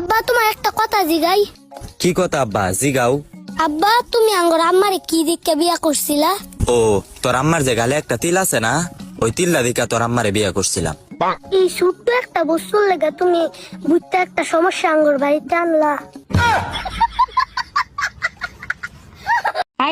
আব্বা তোমার একটা কথা জিগাই। কি কথা আব্বা? জিগাও। আব্বা তুমি আঙ্গর আম্মারে কি দিকে বিয়া করছিলা? ও তোর আম্মার যে গালে একটা তিল আছে না ওই তিল্লা দিকা তোর আম্মারে বিয়া করছিলাম। এই ছোট্ট একটা বস্তুর লেগে তুমি বুঝতে একটা সমস্যা আঙ্গর বাড়িতে আনলা।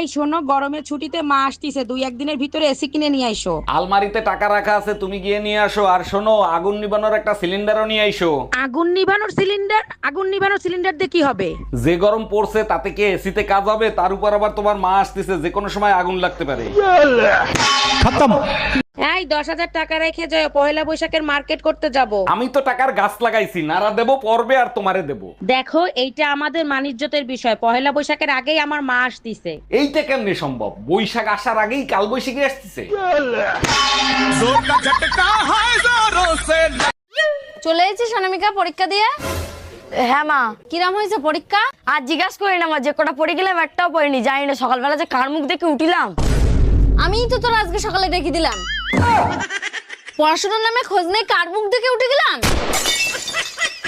এই শোনো গরমের ছুটিতে মা আসতিছে। দুই একদিনের ভিতরে এসি কিনে নিয়ে আইসো। আলমারিতে টাকা রাখা আছে তুমি গিয়ে নিয়ে আসো। আর শোনো আগুন নিবানোর একটা সিলিন্ডারও নিয়ে আইসো। আগুন নিভানোর সিলিন্ডার? আগুন নিভানোর সিলিন্ডার দিয়ে কি হবে? যে গরম পড়ছে তাতে কি এসিতে কাজ হবে? তার উপর আবার তোমার মা আসতেছে যে কোনো সময় আগুন লাগতে পারে। এই দশ হাজার টাকা রেখে যাও পয়লা বৈশাখের মার্কেট করতে যাব। আমি তো টাকার গাছ লাগাইছি নারা দেবো পর্বে আর তোমারে দেবো। দেখো এইটা আমাদের মানিজ্যতের বিষয়। পয়লা বৈশাখের আগেই আমার মা আসতিছে। এইটা কেমনে সম্ভব? বৈশাখ আসার আগেই কাল বৈশাখী আসতেছে। চলে এসেছিস অনামিকা পরীক্ষা দিয়ে? হ্যাঁ মা। কিরাম হয়েছে পরীক্ষা? আর জিজ্ঞাস করি না মা যে কটা পড়ে গেলাম একটাও পড়িনি জানি না সকালবেলা যে কার মুখ দেখে উঠিলাম। আমিই তো তোর আজকে সকালে ডেকে দিলাম। পড়াশোনার নামে খোঁজ নেই কার মুখ দেখে উঠে গেলাম?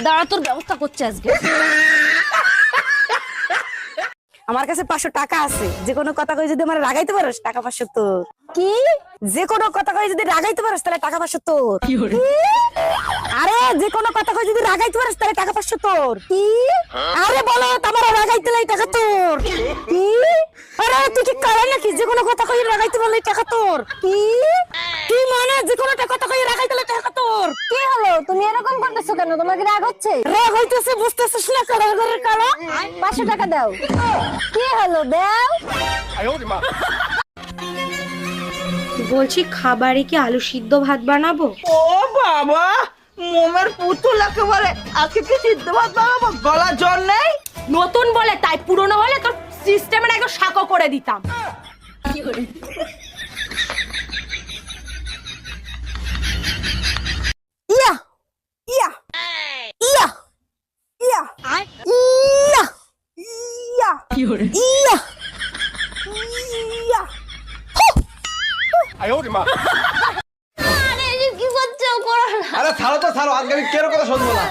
দাঁড়া তোর ব্যবস্থা করছে আজকে। আমার কাছে পাঁচশো টাকা আছে। যে কোনো কথা কই যদি আমার রাগাইতে পারোস টাকা পাঁচশো তোর। কি? যে কোনো কথা কই যদি রাগাইতে পারোস তাহলে টাকা পাঁচশো তোর। আরে যে কোনো কথা কই যদি রাগাইতে পারোস তাহলে টাকা পাঁচশো তোর। কি? আরে বলো তোমার রাগাইতে লাই টাকা তোর। কি? আরে তুই কি কারে নাকি? যে কোনো কথা কই টাকা তোর। কি? কি মানে? যে কোনো কথা কই টাকা তোর। কি হলো? তুমি এরকম করতেছো কেন? তোমার কি রাগ হচ্ছে? রাগ হইতেছে বুঝতেছিস না? কারা ঘরের কারা? পাঁচশো টাকা দাও। কি হলো? দাও। বলছি খাবারে কি আলু সিদ্ধ ভাত বানাবো? ও বাবা মোমের পুতুল একেবারে আজকে কি সিদ্ধ ভাত বানাবো? গলা জ্বর নেই? নতুন বলে তাই পুরনো হলে তোর সিস্টেমের একদম সাকো করে দিতাম। ইয়া ইয়া ইয়া ইয়া ইয়া ইয়া ইয়া ইয়া। কি করছ? করো না। আরে ছাড়ো তো ছাড়ো। আজকে আমি কেরো কথা শুনব না।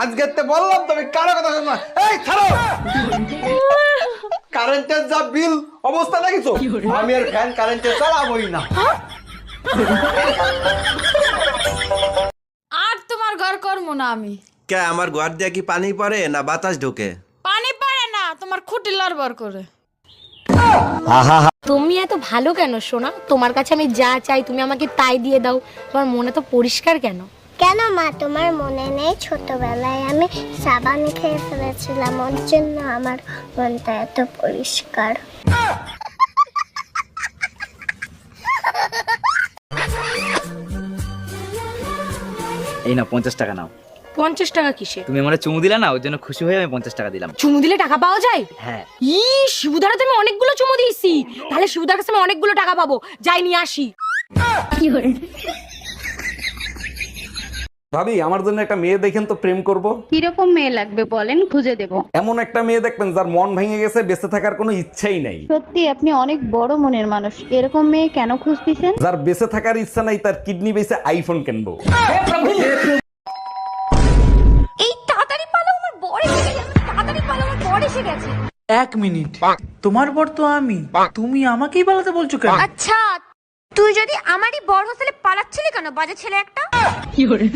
আজকে তো বললাম তুমি কারও কথা শুনব এই ছাড়ো। কারেন্টের যা বিল অবস্থা দেখিছো? আমি আর ফ্যান কারেন্টে চালাবোই না। আর তোমার ঘর করব না আমি। কে আমার ঘর দিয়ে কি পানি পড়ে না বাতাস ঢোকে? পানি পড়ে না তোমার খুঁটি লড়বড় করে। তুমি এত ভালো কেন সোনা? তোমার কাছে আমি যা চাই তুমি আমাকে তাই দিয়ে দাও। তোমার মনে তো পরিষ্কার কেন? কেন মা তোমার মনে নেই? ছোটবেলায় আমি সাবান খেয়ে ফেলেছিলাম ওর জন্য আমার মনটা এত পরিষ্কার। এই না পঞ্চাশ টাকা নাও। পঞ্চাশ টাকা কিসে তুমি আমার চুমু দিলে না ওর জন্য খুশি হয়ে আমি পঞ্চাশ টাকা দিলাম। চুমু দিলে টাকা পাওয়া যায়? হ্যাঁ। ই শিবুদারা তো আমি অনেকগুলো চুমু দিয়েছি। তাহলে শিবুদার কাছে আমি অনেকগুলো টাকা পাবো। যাই নিয়ে আসি। ভাবি আমার জন্য একটা মেয়ে দেখেন তো প্রেম করব। কীরকম মেয়ে লাগবে বলেন খুঁজে দেব। এমন একটা মেয়ে দেখবেন যার মন ভেঙে গেছে বেঁচে থাকার কোনো ইচ্ছাই নাই। সত্যি আপনি অনেক বড় মনের মানুষ। এরকম মেয়ে কেন খুঁজতেছেন? যার বেঁচে থাকার ইচ্ছা নাই তার কিডনি বেঁচে আইফোন কিনবো। এই তাড়াতাড়ি পালো আমার বড় এসে গেছে তাড়াতাড়ি পালো আমার বড় এসে গেছে। এক মিনিট তোমার পর তো আমি। তুমি আমাকেই পালাতে বলছো কেন? আচ্ছা তুই যদি আমারই বড় হোস্টেলে পালাচ্ছিলি কেন বাজে ছেলে একটা? 有人。